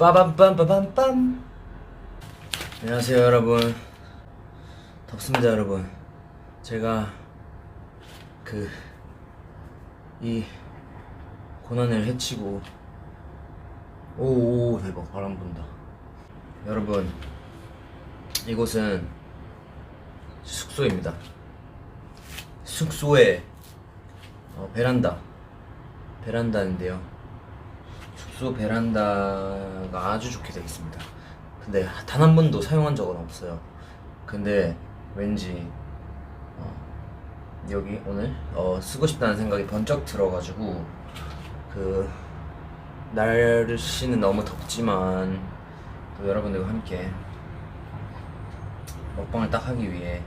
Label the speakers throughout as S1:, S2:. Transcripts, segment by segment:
S1: 빠밤빰빠밤빰. 안녕하세요 여러분. 덥습니다 여러분. 제가 그 이 고난을 해치고 오, 오 대박 바람 분다. 여러분 이곳은 숙소입니다. 숙소의 어, 베란다. 베란다인데요 숙소 베란다가 아주 좋게 되어 있습니다. 근데 단 한 번도 사용한 적은 없어요. 근데 왠지 어, 여기 오늘 어, 쓰고 싶다는 생각이 번쩍 들어가지고 그 날씨는 너무 덥지만 또 여러분들과 함께 먹방을 딱 하기 위해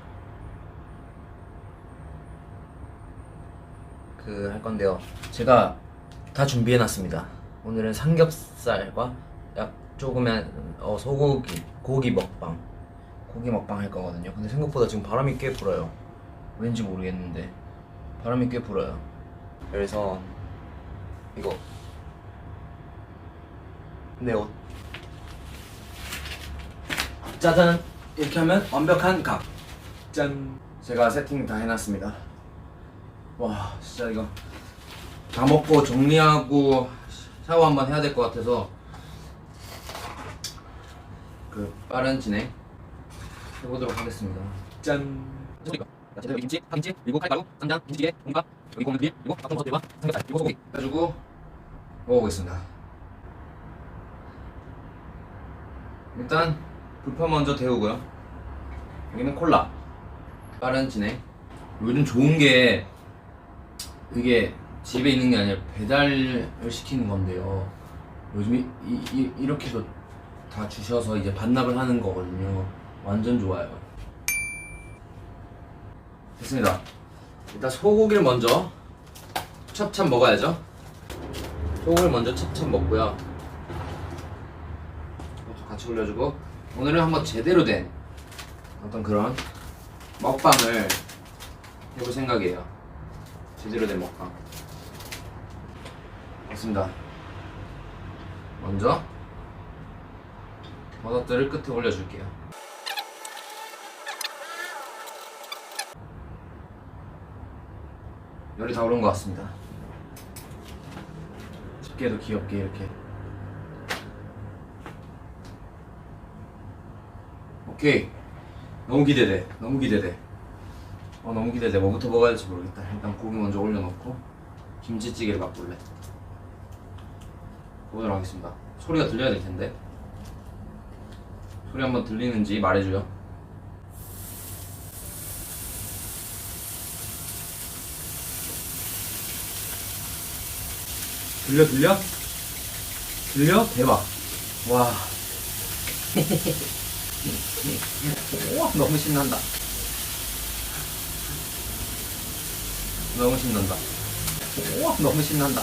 S1: 그 할 건데요. 제가 다 준비해 놨습니다. 오늘은 삼겹살과 약 조금의 어, 소고기 고기 먹방 고기 먹방 할 거거든요. 근데 생각보다 지금 바람이 꽤 불어요. 왠지 모르겠는데 바람이 꽤 불어요. 그래서 이거 내 옷. 짜잔 이렇게 하면 완벽한 각. 짠. 제가 세팅 다 해놨습니다. 와 진짜 이거 다 먹고 정리하고 샤워 한번 해야 될 것 같아서 그 빠른 진행 해보도록 하겠습니다. 짠. 야채들 김치, 파김치, 그리고 칼가루, 쌈장, 김치찌개, 공밥, 여기 고기 그리고 닭똥소들과 삼겹살, 그리고 소고기 해가지고 먹어보겠습니다. 일단 불판 먼저 데우고요. 여기는 콜라. 빠른 진행. 요즘 좋은 게 이게 집에 있는 게 아니라 배달을 시키는 건데요. 요즘 이, 이, 이, 이렇게도 다 주셔서 이제 반납을 하는 거거든요. 완전 좋아요. 됐습니다. 일단 소고기를 먼저 찹찹 먹어야죠. 소고기를 먼저 찹찹 먹고요. 같이 올려주고 오늘은 한번 제대로 된 어떤 그런 먹방을 해볼 생각이에요. 제대로 된 먹방. 맞습니다. 먼저 버섯들을 끝에 올려줄게요. 열이 다 오른 것 같습니다. 집게도 귀엽게 이렇게. 오케이. 너무 기대돼. 너무 기대돼. 어 너무 기대돼. 뭐부터 먹어야 할지 모르겠다. 일단 고기 먼저 올려놓고 김치찌개를 맛볼래. 보도록 하겠습니다. 소리가 들려야 될 텐데. 소리 한번 들리는지 말해줘요. 들려 들려? 들려? 대박. 와. 우와 너무 신난다. 너무 신난다. 우와 너무 신난다.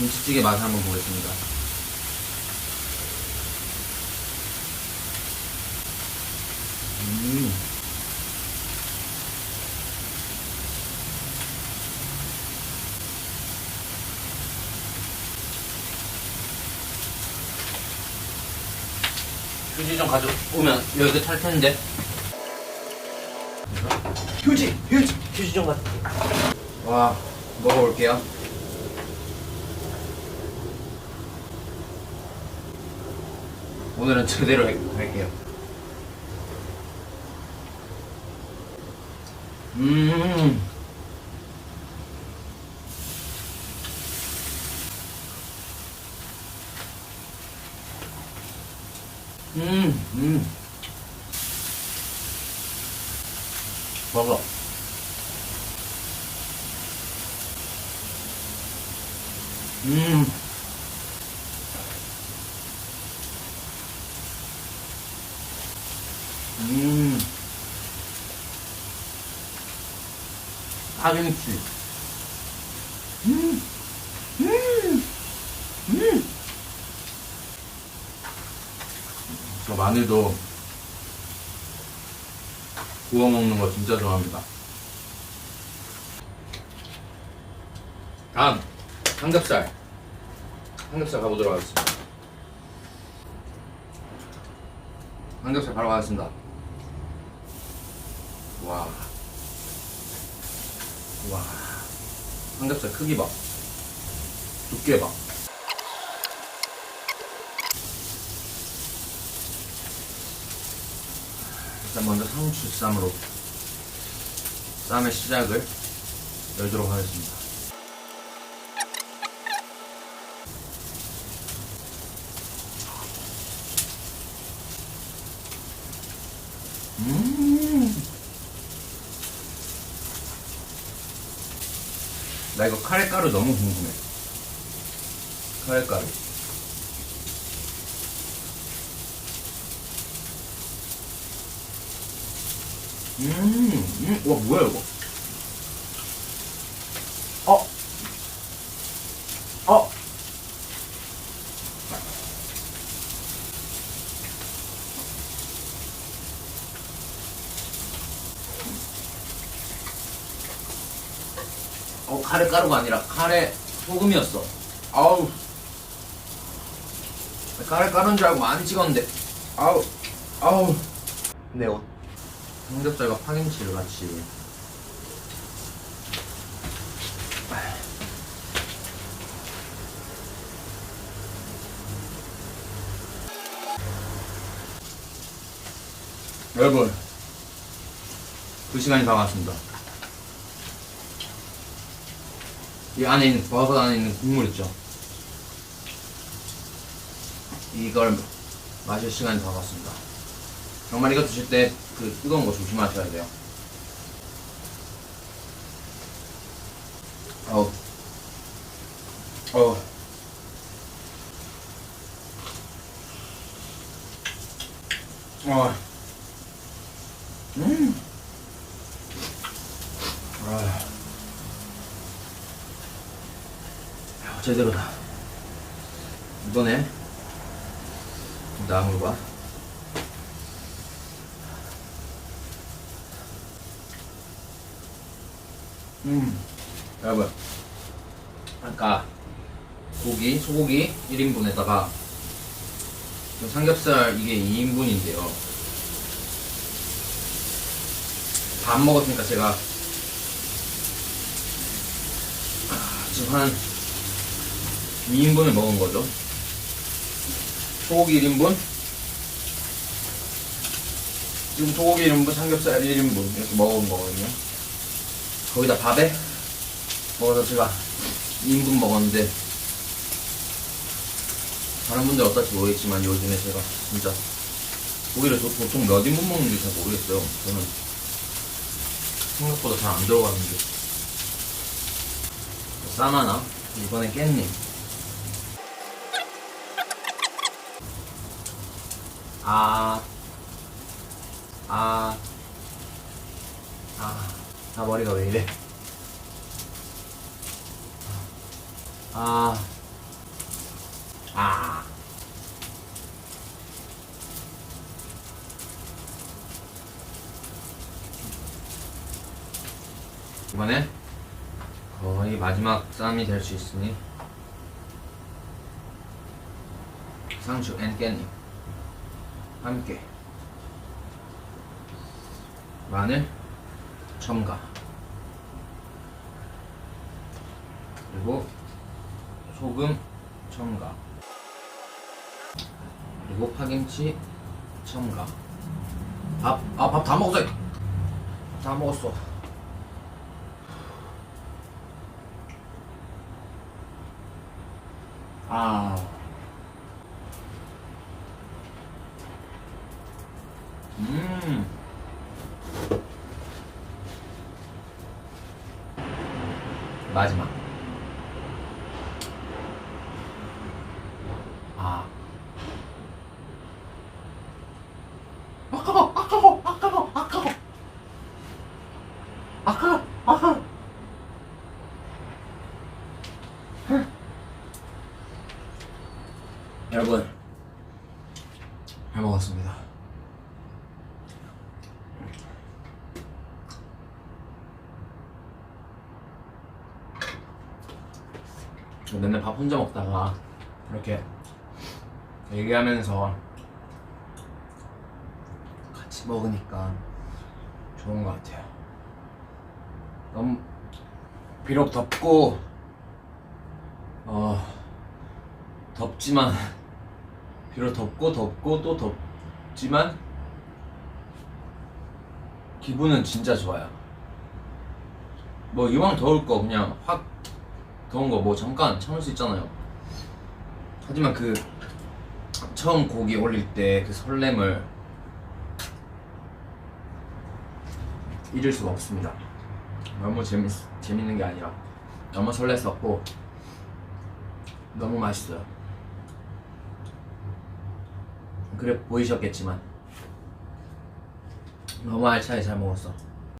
S1: 김치찌개 맛을 한번 보겠습니다. 음. 휴지 좀 가져오면 여기도 탈 텐데. 휴지, 휴지, 휴지 좀 가져. 와, 먹어볼게요. 오늘은 제대로 해- 할게요. 음. 음, 음. 먹어. 음. 음. 파김치. 음. 음. 음. 저 마늘도 구워 먹는 거 진짜 좋아합니다. 다음 삼겹살. 삼겹살 가보도록 하겠습니다. 삼겹살 바로 가겠습니다. 와. 와. 삼겹살 크기 봐. 두께 봐. 일단 먼저 상추 쌈으로 쌈의 시작을 열도록 하겠습니다. 나 이거 카레가루 너무 궁금해. 카레가루. 음, 음, 와, 뭐야, 이거? 어, 카레 가루가 아니라 카레 소금이었어. 아우. 카레 가루인 줄 알고 많이 찍었는데. 아우. 아우. 근데 어, 삼겹살과 파김치를 같이. 여러분, 그 시간이 다가왔습니다. 이 안에 있는 버섯 안에 있는 국물 있죠. 이걸 마실 시간이 다 왔습니다. 정말 이거 드실 때 그 뜨거운 거 조심하셔야 돼요. 어우, 어우. 어. 음. 아. 제대로다. 이번에 나물과 음 여러분. 아까 고기 소고기 1인분에다가 삼겹살 이게 2인분인데요. 밥 먹었으니까 제가 아, 지금 한 2인분을 먹은 거죠. 소고기 1인분, 지금 소고기 1인분, 삼겹살 1인분 이렇게 먹은 거거든요. 거기다 밥에 먹어서 제가 2인분 먹었는데 다른 분들 어떨지 모르겠지만 요즘에 제가 진짜 고기를 도- 보통 몇 인분 먹는지 잘 모르겠어요. 저는 생각보다 잘 안 들어가는데 쌈 하나 이번엔 깻잎 아, 아, 아, 아, 머리가 왜 이래? 아, 아. 이번에 거의 마지막 쌈이 될 수 있으니 상추 앤 깻잎 함께. 마늘 첨가. 그리고 소금 첨가. 그리고 파김치 첨가. 밥 아 밥 다 먹었어. 다 먹었어. 아 음. 마지막. 아. 아까워, 아까워, 아까워, 아까워. 아까워, 아까워. 여러분, 잘 먹었습니다. 맨날 밥 혼자 먹다가 이렇게 얘기하면서 같이 먹으니까 좋은 것 같아요. 너무 비록 덥고 어 덥지만 비록 덥고 덥고 또 덥지만 기분은 진짜 좋아요. 뭐 이왕 더울 거 그냥 확 더운 거뭐 잠깐 참을 수 있잖아요. 하지만 그 처음 고기 올릴 때 그 설렘을 잊을 수가 없습니다. 너무 재밌 재밌는 게 아니라 너무 설렜었고 너무 맛있어요. 그래 보이셨겠지만 너무 알차게 잘 먹었어.